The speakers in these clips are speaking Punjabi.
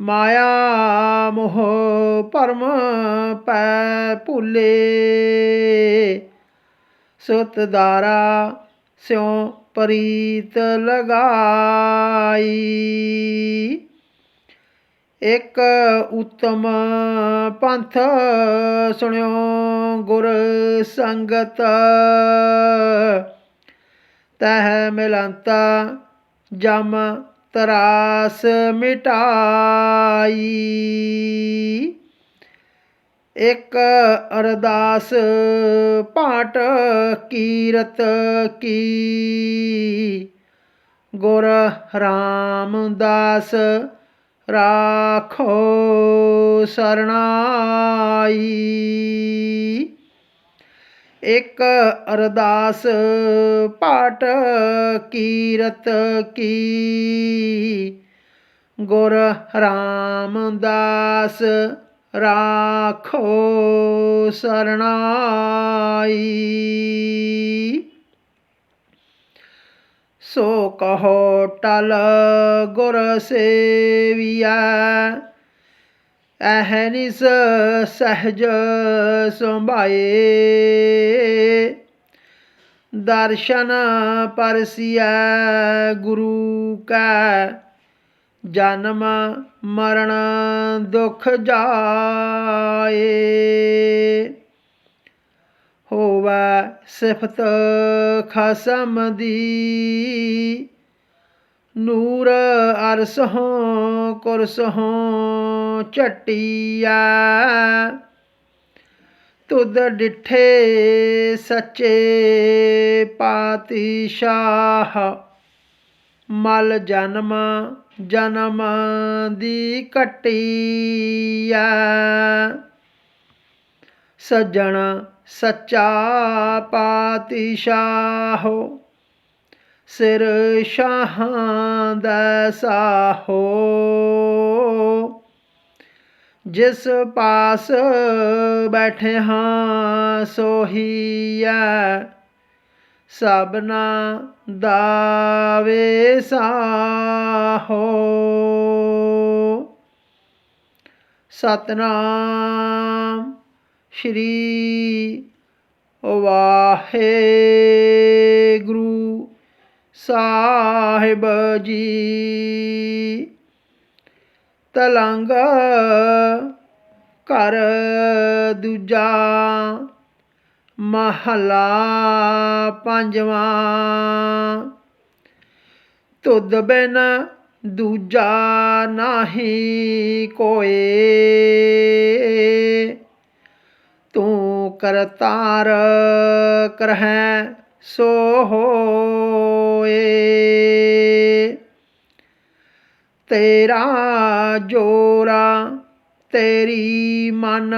ਮਾਇਆ ਮੋਹ ਭਰਮ ਪੈ ਭੁਲੇ। ਸੁਤ ਦਾਰਾ ਸਿਉ ਪ੍ਰੀਤ ਲਗਾਈ। ਇਕ ਉਤਮ ਪੰਥ ਸੁਣਿਓ ਗੁਰ ਸੰਗਤ। ਤਹ ਮਿਲੰਤਾ ਜਮ ਤਰਾਸ ਮਿਟਾਈ। ਇਕ ਅਰਦਾਸ ਪਾਟ ਕੀਰਤ ਕੀ। ਗੁਰ ਰਾਮਦਾਸ ਰਾਖੋ ਸਰਣਾਈ। ਇਕ ਅਰਦਾਸ ਪਾਠ ਕੀਰਤ ਕੀ। ਗੁਰ ਰਾਮਦਾਸ ਰਾਖੋ ਸਰਣਾਈ। ਸੋ ਕਹੋ ਟਲ ਗੁਰ ਸੇਵੀਆ ਅਹਨਿਸ ਸਹਜ ਸੰਭਾਏ। ਦਰਸ਼ਨ ਪਰਸਿਆ ਗੁਰੂ ਕੈ, ਜਨਮ ਮਰਨ ਦੁਖ ਜਾਏ। ਹੋਵਾ ਸਿਫਤ ਖਸਮ ਦੀ, ਨੂਰ ਅਰਸੋਂ ਕੁਰਸ ਹੋ ਝਟਿਆ। ਤੁਧ ਡਿਠੇ ਸੱਚੇ ਪਾਤਸ਼ਾਹ। ਮਲ ਜਨਮ ਜਨਮ ਦੀ ਕਟਿਆ ਸੱਜਣ ਸੱਚਾ ਪਾਤਸ਼ਾਹੋ। ਸਿਰ ਸ਼ਾਹਾਂ ਦਾ ਸਾਹੋ। ਜਿਸ ਪਾਸ ਬੈਠੇ ਹਾਂ ਸੋਹੀਆ ਸਭਨਾ ਦਾਵੇ ਸਾਹੋ। ਸਤਨਾਮ ਸ਼੍ਰੀ ਵਾਹਿਗੁਰੂ ਸਾਹਿਬ ਜੀ। ਤਲੰਗ ਘਰ ਦੂਜਾ ਮਹਲਾ ਪੰਜਵਾਂ। ਤੁਧ ਬਿਨ ਦੂਜਾ ਨਾਹੀ ਕੋਏ। ਤੂੰ ਕਰਤਾਰ ਕਰਹਿ ਸੋ ਹੋਏ ਤੇਰਾ ਜੋਰਾ ਤੇਰੀ ਮਨ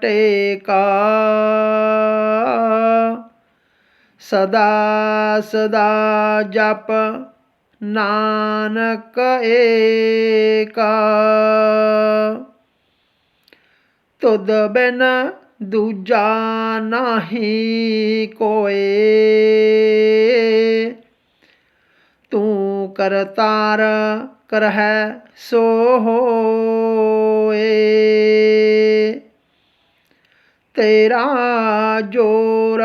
ਟੇਕਾ ਸਦਾ ਸਦਾ ਜਪ ਨਾਨਕ ਏਕਾ ਤੁਧ ਬਿਨ ਦੂਜਾ ਨਾਹੀ ਕੋਏ ਤੂੰ ਕਰਤਾਰ ਕਰਹਿ ਸੋ ਹੋਏ। ਤੇਰਾ ਜੋਰ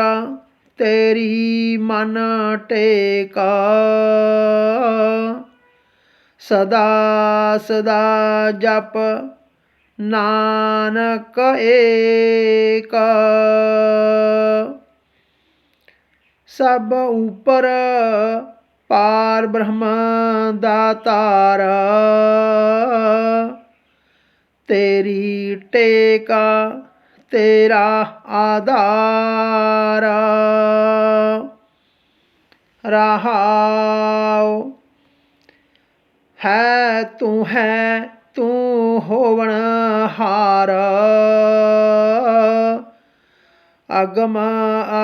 ਤੇਰੀ ਮਨ ਟੇਕਾ। ਸਦਾ ਸਦਾ ਜਪ ਨਾਨਕ ਏਕ। ਸਭ ਉਪਰ ਪਾਰ ਬ੍ਰਹਮ ਦਾਤਾਰ ਤੇਰੀ। ਟੇਕਾ ਤੇਰਾ ਆਧਾਰ। ਰਹਾਉ ਹੈ ਤੂੰ ਹੈ ਤੂੰ ਹੋਵਣ ਹਾਰ। ਅਗਮ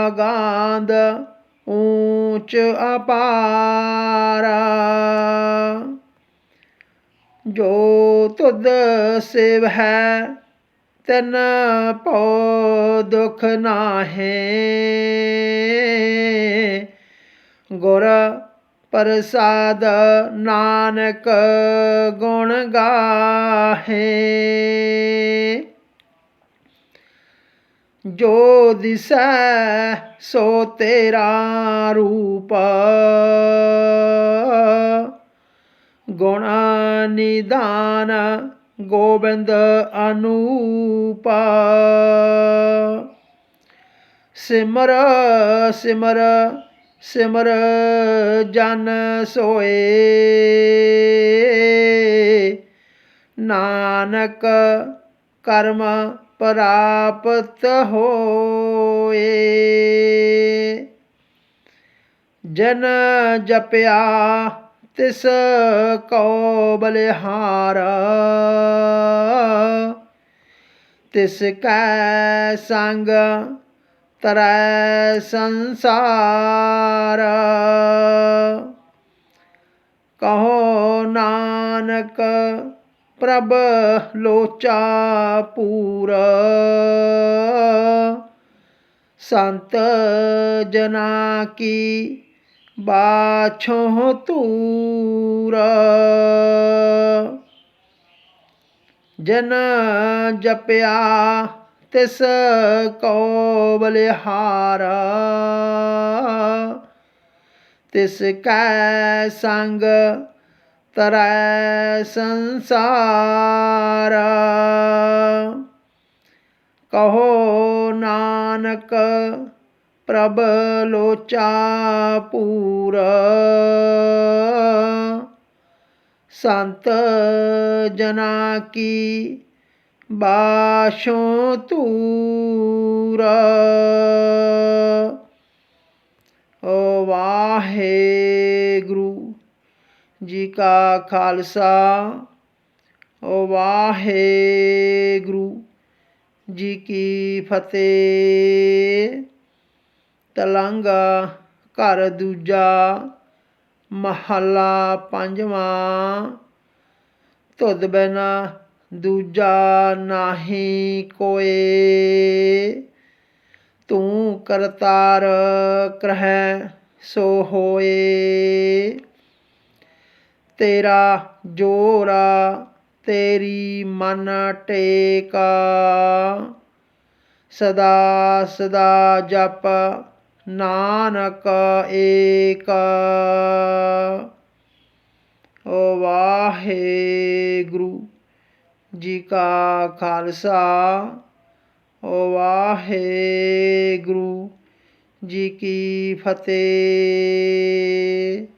ਅਗਾਂਦ ਊਚ ਅਪਾਰ, ਜੋ ਤੁਧ ਸਿਵ ਹੈ, ਤਨ ਭਉ ਦੁਖ ਨਾਹੇ। ਗੁਰ ਪ੍ਰਸਾਦ ਨਾਨਕ ਗੁਣ ਗਾਹੇ। ਜੋ ਦਿਸੈ ਸੋ ਤੇਰਾ ਰੂਪ। ਗੁਣ ਨਿਦਾਨ ਗੋਬਿੰਦ ਅਨੂਪ। ਸਿਮਰ ਸਿਮਰ ਸਿਮਰ ਜਨ ਸੋਏ। ਨਾਨਕ ਕਰਮ ਪ੍ਰਾਪਤ ਹੋਏ। ਜਨ ਜਪਿਆ ਤਿਸ ਕੋ ਬਲਿਹਾਰ ਤਿਸ ਕੈ ਸੰਗ ਤਰੈ ਸੰਸਾਰ। ਕਹੋ ਨਾਨਕ ਪ੍ਰਭ ਲੋਚਾ ਪੂਰ ਸੰਤ ਜਨਾ ਕੀ ਬਾਛੋ ਤੂਰ ਜਨ ਜਪਿਆ ਤਿਸ ਕੋ ਬਲਿਹਾਰ ਤਿਸ ਕੈ ਸੰਗ ਤਰੈ ਸੰਸਾਰ। ਕਹੋ ਨਾਨਕ ਪ੍ਰਭ ਲੋਚਾ ਪੂਰ। ਸੰਤ ਜਨਾ ਕੀ ਬਾਸ਼ੋ ਤੂਰ ਓ ਵਾਹਿਗੁਰੂ ਜੀ ਕਾ ਖਾਲਸਾ, ਓ ਵਾਹਿਗੁਰੂ ਜੀ ਕੀ ਫਤਿਹ। ਤਲੰਗ ਘਰ ਦੂਜਾ, ਮਹੱਲਾ ਪੰਜਵਾਂ, ਧੁੱਧ ਬਿਨਾ ਦੂਜਾ ਨਾਹੀ ਕੋਏ। ਤੂੰ ਕਰਤਾਰ ਕਰਹਿ ਸੋ ਹੋਏ। ਤੇਰਾ ਜੋਰਾ ਤੇਰੀ ਮਨ ਟੇਕਾ। ਸਦਾ ਸਦਾ ਜਪ ਨਾਨਕ ਏਕ। ਓ ਵਾਹਿਗੁਰੂ ਜੀ ਕਾ ਖਾਲਸਾ, ਓ ਵਾਹਿਗੁਰੂ ਜੀ ਕੀ ਫਤਿਹ।